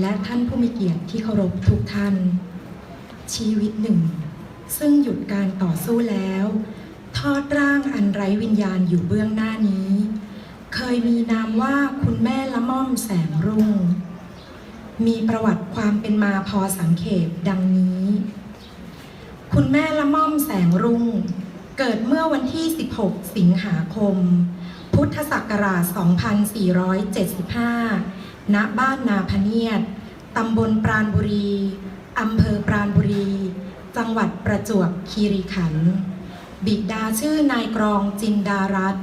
และท่านผู้มีเกียรติที่เคารพทุกท่าน ชีวิตหนึ่ง ซึ่งหยุดการต่อสู้แล้ว ทอดร่างอันไร้วิญญาณอยู่เบื้องหน้านี้ เคยมีนามว่าคุณแม่ละม่อมแสงรุ่ง มีประวัติความเป็นมาพอสังเขปดังนี้ คุณแม่ละม่อมแสงรุ่ง เกิดเมื่อวันที่ 16 สิงหาคม พุทธศักราช 2475 ณบ้านนาพเนียดตำบลปราณบุรี อำเภอปราณบุรี จังหวัดประจวบคีรีขันธ์ บิดาชื่อนายกรองจินดารัต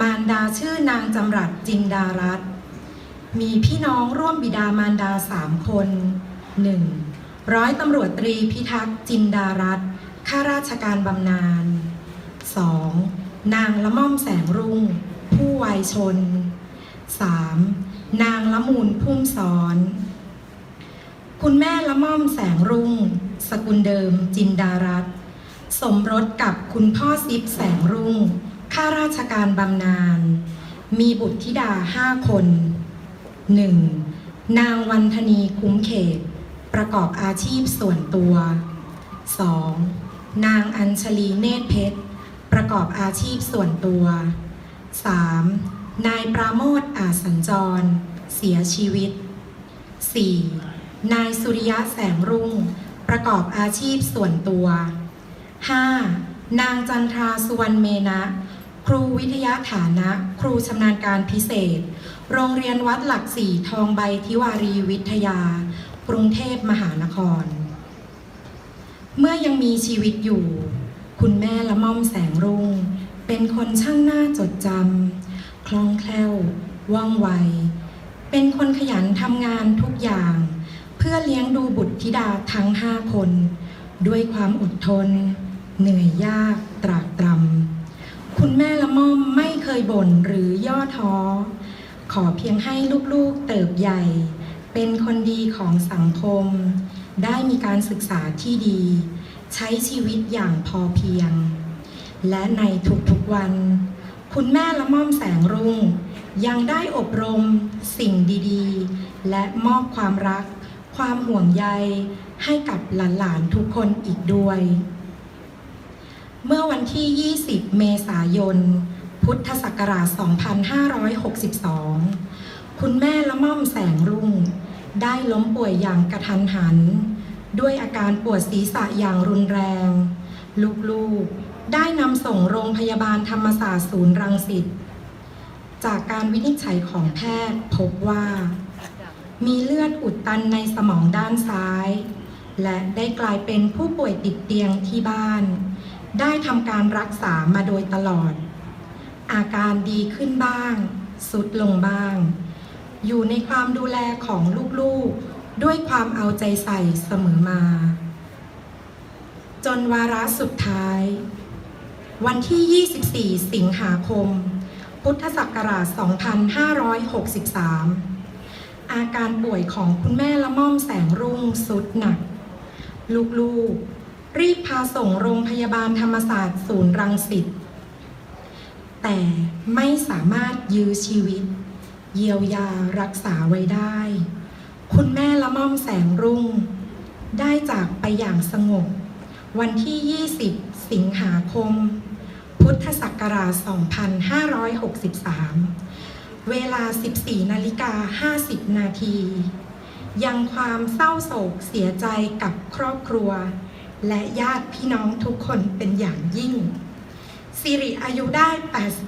มารดาชื่อนางจำรัดจินดารัตมีพี่น้องร่วมบิดามารดาสามคน 1. ร้อยตำรวจตรีพิทักษ์จินดารัตข้าราชการบำนาญ 2. นางละม่อมแสงรุ่ง ผู้วัยชน 3. นางละมูลพุ่มสอน คุณแม่ละม่อมแสงรุ่ง สกุลเดิมจินดารัตสมรสกับคุณพ่อซิปแสงรุ่ง ข้าราชการบำนาญ มีบุตรธิดาห้าคน 1. นางวันธนีคุ้มเขต ประกอบอาชีพส่วนตัว 2. นางอัญชลีเนตรเพชร ประกอบอาชีพส่วนตัว 3. นายปราโมทอาสัญจร เสียชีวิต 4. นายสุริยะแสงรุ่ง ประกอบอาชีพส่วนตัว 5. นางจันทราสุวรรณเมนะ ครูวิทยาฐานะ ครูชำนาญการพิเศษ โรงเรียนวัดหลักสี่ทองใบทิวารีวิทยา กรุงเทพมหานคร เมื่อยังมีชีวิตอยู่ คุณแม่ละม่อมแสงรุ่ง เป็นคนช่างหน้าจดจำ คล่องแคล่ว ว่องไว เป็นคนขยันทำงานทุกอย่าง เพื่อเลี้ยงดูบุตรธิดาทั้งห้าคน ด้วยความอดทน เหนื่อยยากตรากตรำ คุณแม่ละม่อมไม่เคยบ่นหรือย่อท้อ ขอเพียงให้ลูกๆเติบใหญ่ เป็นคนดีของสังคม ได้มีการศึกษาที่ดี ใช้ชีวิตอย่างพอเพียง และในทุกๆวัน คุณแม่ละม่อมแสงรุ่ง ยังได้อบรมสิ่งดีๆ และมอบความรัก ความห่วงใยให้กับหลานๆทุกคนอีกด้วย เมื่อวันที่ 20 เมษายน พุทธศักราช 2562 คุณแม่ละม่อมแสงรุ่ง ได้ล้มป่วยอย่างกระทันหัน ด้วยอาการปวดศีรษะอย่างรุนแรง ลูกๆ ได้นำส่งโรงพยาบาลธรรมศาสตร์ศูนย์รังสิต จากการวินิจฉัยของแพทย์พบว่า มีเลือดอุดตันในสมองด้านซ้าย และได้กลายเป็นผู้ป่วยติดเตียงที่บ้าน ได้ทำการรักษามาโดยตลอด อาการดีขึ้นบ้างสุดลงบ้าง อยู่ในความดูแลของลูกๆ ด้วยความเอาใจใส่เสมอมา จนวาระสุดท้าย วันที่ 24 สิงหาคม พุทธศักราช 2563 อาการป่วยของคุณแม่ละม่อมแสงรุ่งสุดหนัก ลูกๆ รีบพาส่งโรงพยาบาลธรรมศาสตร์ศูนย์รังสิต แต่ไม่สามารถยื้อชีวิต เยียวยารักษาไว้ได้ คุณแม่ละม่อมแสงรุ่ง ได้จากไปอย่างสงบวันที่ 20 สิงหาคม พุทธศักราช 2563 เวลา 14 นาฬิกา 50 นาที ยังความเศร้าโศกเสียใจกับครอบครัว และญาติพี่น้องทุกคนเป็นอย่างยิ่งสิริอายุได้8